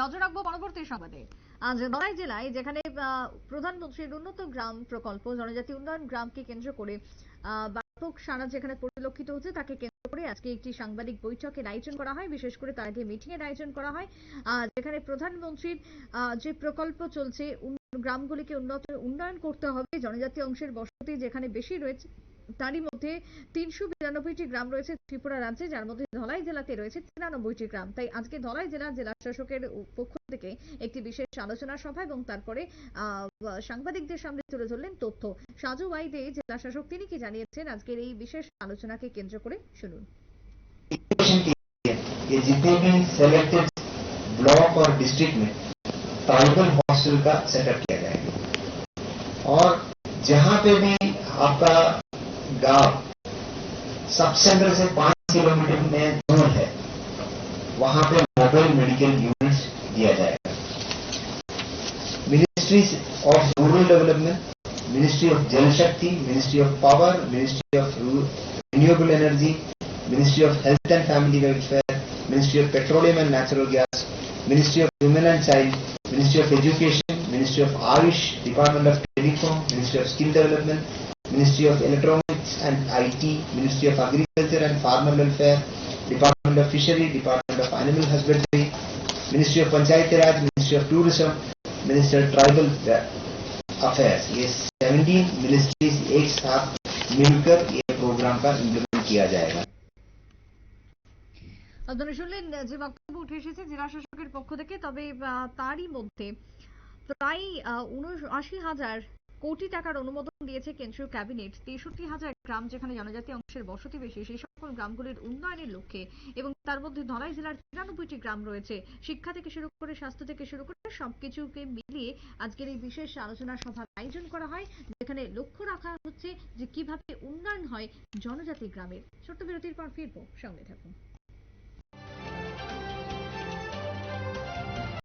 নজর রাখব পরবর্তী সংবাদে। আজ নড়াই জেলায় যেখানে প্রধানমন্ত্রীর উন্নত গ্রাম প্রকল্প, জনজাতি উন্নয়ন গ্রামকে কেন্দ্র করে ব্যাপক সারা যেখানে পরিলক্ষিত হচ্ছে, তাকে কেন্দ্র করে আজকে একটি সাংবাদিক বৈঠকের আয়োজন করা হয়। বিশেষ করে তার আগে মিটিং এর আয়োজন করা হয়। যেখানে প্রধানমন্ত্রীর যে প্রকল্প চলছে গ্রামগুলিকে উন্নত উন্নয়ন করতে হবে, জনজাতি অংশের বসতি যেখানে বেশি রয়েছে তারই মধ্যে তিনশো বিরানব্বইটি গ্রাম রয়েছে ত্রিপুরা রাজ্যে যার মধ্যে ধলাই জেলাতে রয়েছে তিরানব্বইটি গ্রাম তাই আজকে ধলাই জেলা জেলা শাসকের উ- পক্ষ থেকে একটি বিশেষ আলোচনা সভা এবং তারপরে আহ, সাংবাদিকদের সামনে তুলে ধরলেন তথ্য সাজু ওয়াইদে জেলা শাসক তিনি কি জানিয়েছেন আজকের এই বিশেষ আলোচনাকে কেন্দ্র করে শুনুন ये जितने भी सेलेक्टेड ब्लॉक और डिस्ट्रिक्ट में ट्राइबल हॉस्टल का सेटअप किया जाएगा और जहां पे भी आपका गाँव सबसे अंदर से पाँच किलोमीटर में दूर है वहाँ पे मोबाइल मेडिकल यूनिट दिया जाएगा Ministry of Rural Development Ministry of Jal Shakti Ministry of Power Ministry of Renewable Energy Ministry of Health and Family Welfare Ministry of Petroleum and Natural Gas Ministry of Women and Child Ministry of Education Ministry of AYUSH Department of Telecom Ministry of Skill Development Ministry of Electronics and IT, Ministry of Agriculture and Farmer Welfare, Department of Fishery, Department of Animal Husbandry, Ministry of Panchayat Raj, Ministry of Tourism, Ministry of Tribal Affairs. ये 17 ministries एक साथ मिलकर ये programme का implement किया जाएगा আপনারা শুনলেন যে বক্তব্য উঠে এসেছে জেলা শাসকের পক্ষ থেকে তবে আহ, তারই মধ্যে প্রায় উনআশি হাজার কোটি টাকার অনুমোদন দিয়েছে কেন্দ্রীয় ক্যাবিনেট। তেষট্টি হাজার গ্রাম যেখানে জনজাতি অংশের বসতি বেশি, সেই সকল গ্রামগুলির উন্নয়নের লক্ষ্যে এবং তার মধ্যে ধলাই জেলার তিরানব্বইটি গ্রাম রয়েছে। শিক্ষা থেকে শুরু করে স্বাস্থ্য থেকে শুরু করে সবকিছুকে মিলিয়ে আজকের এই বিশেষ আলোচনা সভার আয়োজন করা হয়, যেখানে লক্ষ্য রাখা হচ্ছে যে কীভাবে উন্নয়ন হয় জনজাতি গ্রামের। ছোট্ট বিরতির পর ফিরবো। সঙ্গে থাকুন।